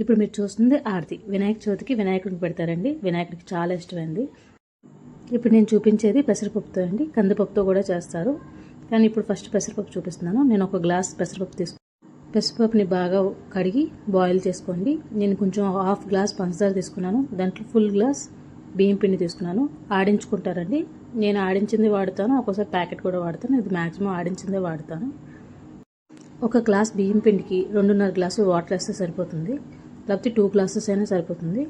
ఇప్పుడు మీరు చూస్తుంది ఆరతి. వినాయక చవితికి వినాయకుడికి పెడతారండి. వినాయకుడికి చాలా ఇష్టమైంది. ఇప్పుడు నేను చూపించేది పెసరపప్పుతో అండి. కందిపప్పుతో కూడా చేస్తారు. కానీ ఇప్పుడు ఫస్ట్ పెసరపప్పు చూపిస్తున్నాను. నేను ఒక గ్లాస్ పెసరపప్పు తీసుకు పెసరపప్పుని బాగా కడిగి బాయిల్ చేసుకోండి. నేను కొంచెం హాఫ్ గ్లాస్ పంచదార తీసుకున్నాను. దాంట్లో ఫుల్ గ్లాస్ బియ్యం పిండి తీసుకున్నాను. ఆడించుకుంటారండి. నేను ఆడించింది వాడతాను. ఒక్కోసారి ప్యాకెట్ కూడా వాడతాను. ఇది మ్యాక్సిమం ఆడించిందే వాడతాను. ఒక గ్లాస్ బియ్యం పిండికి రెండున్నర గ్లాసు వాటర్ వేస్తే సరిపోతుంది. లేకపోతే టూ గ్లాసెస్ అయినా సరిపోతుంది.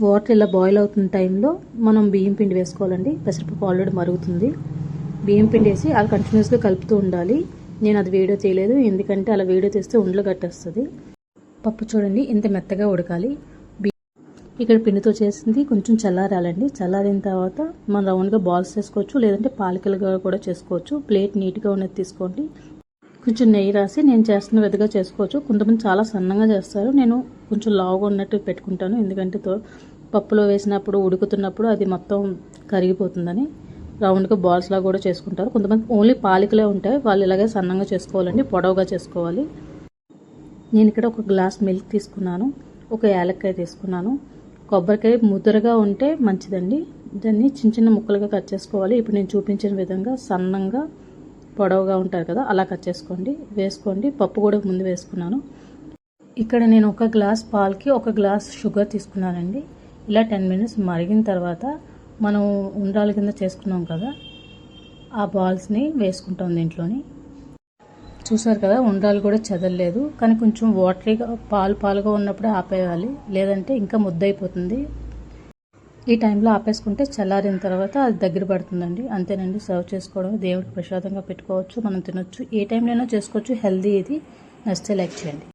వాటర్ ఇలా బాయిల్ అవుతున్న టైంలో మనం బియ్యం పిండి వేసుకోవాలండి. పెసరపప్పు ఆల్రెడీ మరుగుతుంది. బియ్యం పిండి వేసి అలా కంటిన్యూస్గా కలుపుతూ ఉండాలి. నేను అది వీడియో తీయలేదు ఎందుకంటే అలా వీడియో తీస్తే ఉండలు కట్టేస్తుంది. పప్పు చూడండి ఇంత మెత్తగా ఉడకాలి. బి- ఇక్కడ పిండితో చేసింది కొంచెం చల్లారాలండి. చల్లారిన తర్వాత మనం రౌండ్గా బాల్స్ చేసుకోవచ్చు లేదంటే పాలకలుగా కూడా చేసుకోవచ్చు. ప్లేట్ నీట్గా ఉన్నది తీసుకోండి. కొంచెం నెయ్యి రాసి నేను చేస్తున్న విధంగా చేసుకోవచ్చు. కొంతమంది చాలా సన్నగా చేస్తారు. నేను కొంచెం లావుగా ఉన్నట్టు పెట్టుకుంటాను. ఎందుకంటే తో- పప్పులో వేసినప్పుడు ఉడుకుతున్నప్పుడు అది మొత్తం కరిగిపోతుందని రౌండ్గా బాల్స్ లాగా కూడా చేసుకుంటారు. కొంతమంది ఓన్లీ పాలికలే ఉంటాయి. వాళ్ళు ఇలాగే సన్నంగా చేసుకోవాలండి. పొడవుగా చేసుకోవాలి. నేను ఇక్కడ ఒక గ్లాస్ మిల్క్ తీసుకున్నాను. ఒక యాలక్కాయ తీసుకున్నాను. కొబ్బరికాయ ముద్రగా ఉంటే మంచిదండి. దాన్ని చిన్న చిన్న ముక్కలుగా కట్ చేసుకోవాలి. ఇప్పుడు నేను చూపించిన విధంగా సన్నంగా పొడవుగా ఉంటారు కదా అలా కట్ చేసుకోండి. వేసుకోండి. పప్పు కూడా ముందు వేసుకున్నాను. ఇక్కడ నేను ఒక గ్లాస్ పాలకి ఒక గ్లాస్ షుగర్ తీసుకున్నానండి. ఇలా టెన్ మినిట్స్ మరిగిన తర్వాత మనం ఉండాల కింద చేసుకున్నాం కదా ఆ బాల్స్ని వేసుకుంటాం దీంట్లోని. చూసారు కదా ఉండ్రాలు కూడా చెదలలేదు కానీ కొంచెం వాటరీగా పాలు పాలుగా ఉన్నప్పుడే ఆపేయాలి. లేదంటే ఇంకా ముద్దయిపోతుంది. ఈ టైంలో ఆపేసుకుంటే చల్లారిన తర్వాత అది దగ్గర పడుతుందండి. అంతేనండి సర్వ్ చేసుకోవడం దేవుడికి ప్రసాదంగా పెట్టుకోవచ్చు మనం తినొచ్చు. ఏ టైంలో అయినా చేసుకోవచ్చు హెల్దీ ఇది. నచ్చితే లైక్ చేయండి.